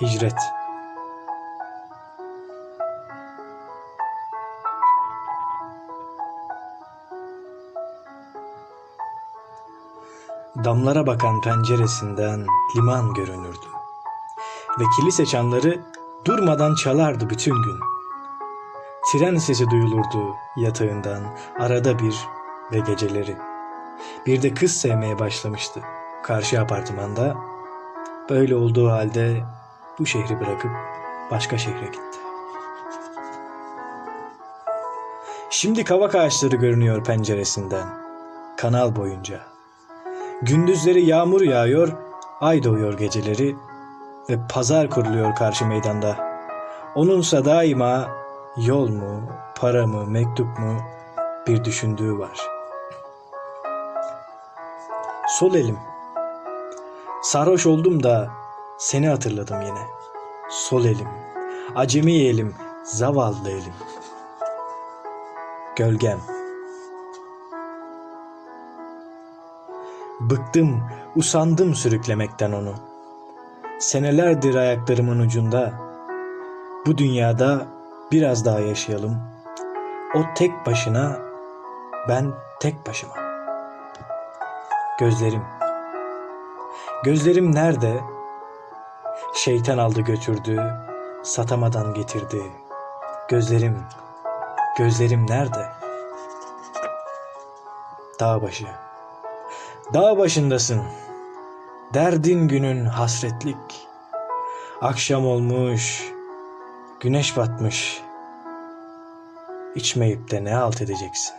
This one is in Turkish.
Hicret Damlara bakan penceresinden liman görünürdü. Ve kilise çanları durmadan çalardı bütün gün. Tren sesi duyulurdu yatağından arada bir ve geceleri. Bir de kız sevmeye başlamıştı karşı apartmanda. Böyle olduğu halde bu şehri bırakıp başka şehre gitti. Şimdi kavak ağaçları görünüyor penceresinden. Kanal boyunca. Gündüzleri yağmur yağıyor, ay doğuyor geceleri ve pazar kuruluyor karşı meydanda. Onunsa daima yol mu, para mı, mektup mu bir düşündüğü var. Sol elim. Sarhoş oldum da seni hatırladım yine. Sol elim. Acemi elim, zavallı elim. Gölgem. Bıktım, usandım sürüklemekten onu. Senelerdir ayaklarımın ucunda. Bu dünyada biraz daha yaşayalım. O tek başına, ben tek başıma. Gözlerim. Gözlerim nerede? Şeytan aldı götürdü, satamadan getirdi. Gözlerim, gözlerim nerede? Dağ başı. Dağ başındasın. Derdin günün hasretlik. Akşam olmuş, güneş batmış. İçmeyip de ne halt edeceksin?